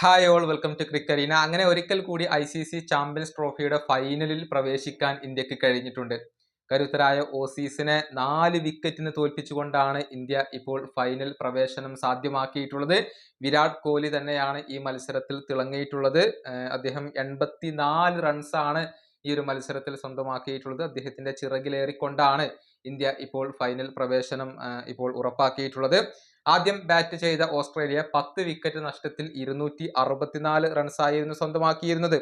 Hi all welcome to ക്രിക്കറീന അങ്ങനെ ഒരിക്കൽ കൂടി ഐ സി സി ചാമ്പ്യൻസ് ട്രോഫിയുടെ ഫൈനലിൽ പ്രവേശിക്കാൻ ഇന്ത്യയ്ക്ക് കഴിഞ്ഞിട്ടുണ്ട്. കരുത്തരായ ഓസീസിനെ നാല് വിക്കറ്റിന് തോൽപ്പിച്ചുകൊണ്ടാണ് ഇന്ത്യ ഇപ്പോൾ ഫൈനൽ പ്രവേശനം സാധ്യമാക്കിയിട്ടുള്ളത്. വിരാട് കോഹ്ലി തന്നെയാണ് ഈ മത്സരത്തിൽ തിളങ്ങിയിട്ടുള്ളത്. അദ്ദേഹം എൺപത്തിനാല് റൺസാണ് ഈ ഒരു മത്സരത്തിൽ സ്വന്തമാക്കിയിട്ടുള്ളത് അദ്ദേഹത്തിന്റെ ചിറകിലേറിക്കൊണ്ടാണ് ഇന്ത്യ ഇപ്പോൾ ഫൈനൽ പ്രവേശനം ഇപ്പോൾ ഉറപ്പാക്കിയിട്ടുള്ളത്. ആദ്യം ബാറ്റ് ചെയ്ത ഓസ്ട്രേലിയ പത്ത് വിക്കറ്റ് നഷ്ടത്തിൽ ഇരുന്നൂറ്റി അറുപത്തിനാല് റൺസായിരുന്നു സ്വന്തമാക്കിയിരുന്നത്.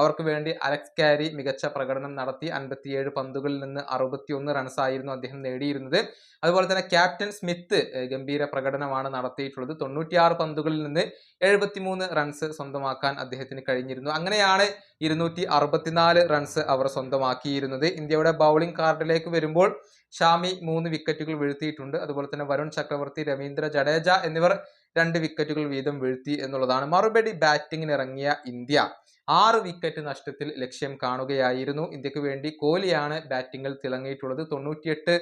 അവർക്ക് വേണ്ടി അലക്സ് കാരി മികച്ച പ്രകടനം നടത്തി അൻപത്തിയേഴ് പന്തുകളിൽ നിന്ന് അറുപത്തിയൊന്ന് റൺസായിരുന്നു അദ്ദേഹം നേടിയിരുന്നത്. അതുപോലെ തന്നെ ക്യാപ്റ്റൻ സ്മിത്ത് ഗംഭീര പ്രകടനമാണ് നടത്തിയിട്ടുള്ളത്. തൊണ്ണൂറ്റിയാറ് പന്തുകളിൽ നിന്ന് എഴുപത്തിമൂന്ന് റൺസ് സ്വന്തമാക്കാൻ അദ്ദേഹത്തിന് കഴിഞ്ഞിരുന്നു. അങ്ങനെയാണ് ഇരുന്നൂറ്റി അറുപത്തിനാല് റൺസ് അവർ സ്വന്തമാക്കിയിരുന്നത്. ഇന്ത്യയുടെ ബൗളിംഗ് കാർഡിലേക്ക് വരുമ്പോൾ ഷാമി മൂന്ന് വിക്കറ്റുകൾ വീഴ്ത്തിയിട്ടുണ്ട്. അതുപോലെ തന്നെ വരുൺ ചക്രവർത്തി രവീന്ദ്ര ജഡേജ എന്നിവർ രണ്ട് വിക്കറ്റുകൾ വീതം വീഴ്ത്തി എന്നുള്ളതാണ്. മറുപടി ബാറ്റിംഗിന് ഇറങ്ങിയ ഇന്ത്യ. ആറ് വിക്കറ്റ് നഷ്ടത്തിൽ ലക്ഷ്യം കാണുകയായിരുന്നു. ഇന്ത്യയ്ക്ക് വേണ്ടി കോഹ്ലിയാണ് ബാറ്റിംഗിൽ തിളങ്ങിയിട്ടുള്ളത്. തൊണ്ണൂറ്റിയെട്ട്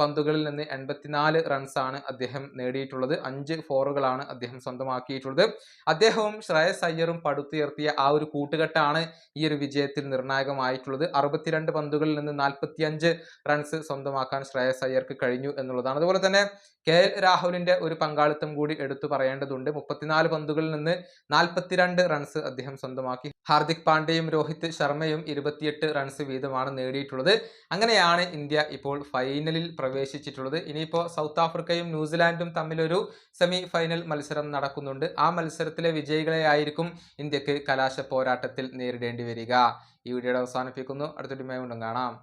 പന്തുകളിൽ നിന്ന് എൺപത്തിനാല് റൺസാണ് അദ്ദേഹം നേടിയിട്ടുള്ളത്. അഞ്ച് ഫോറുകളാണ് അദ്ദേഹം സ്വന്തമാക്കിയിട്ടുള്ളത്. അദ്ദേഹവും ശ്രേയസ് അയ്യറും പടുത്തുയർത്തിയ ആ ഒരു കൂട്ടുകെട്ടാണ് ഈ ഒരു വിജയത്തിൽ നിർണായകമായിട്ടുള്ളത്. അറുപത്തിരണ്ട് പന്തുകളിൽ നിന്ന് നാൽപ്പത്തിയഞ്ച് റൺസ് സ്വന്തമാക്കാൻ ശ്രേയസ് അയ്യർക്ക് കഴിഞ്ഞു എന്നുള്ളതാണ്. അതുപോലെ തന്നെ കെ എൽ രാഹുലിന്റെ ഒരു പങ്കാളിത്തം കൂടി എടുത്തു പറയേണ്ടതുണ്ട്. മുപ്പത്തിനാല് പന്തുകളിൽ നിന്ന് നാൽപ്പത്തിരണ്ട് റൺസ് അദ്ദേഹം സ്വന്തമാക്കി. ഹാർദിക് പാണ്ഡ്യയും രോഹിത് ശർമ്മയും ഇരുപത്തിയെട്ട് റൺസ് വീതമാണ് നേടിയിട്ടുള്ളത്. അങ്ങനെയാണ് ഇന്ത്യ ഇപ്പോൾ ഫൈനലിൽ പ്രവേശിച്ചിട്ടുള്ളത്. ഇനിയിപ്പോൾ സൗത്ത് ആഫ്രിക്കയും ന്യൂസിലാൻഡും തമ്മിലൊരു സെമി ഫൈനൽ മത്സരം നടക്കുന്നുണ്ട്. ആ മത്സരത്തിലെ വിജയികളെ ആയിരിക്കും ഇന്ത്യയ്ക്ക് കലാശ പോരാട്ടത്തിൽ നേരിടേണ്ടി വരിക. ഈ വീഡിയോയുടെ അവസാനിപ്പിക്കുന്നു. അടുത്തൊരു വീണ്ടും കാണാം.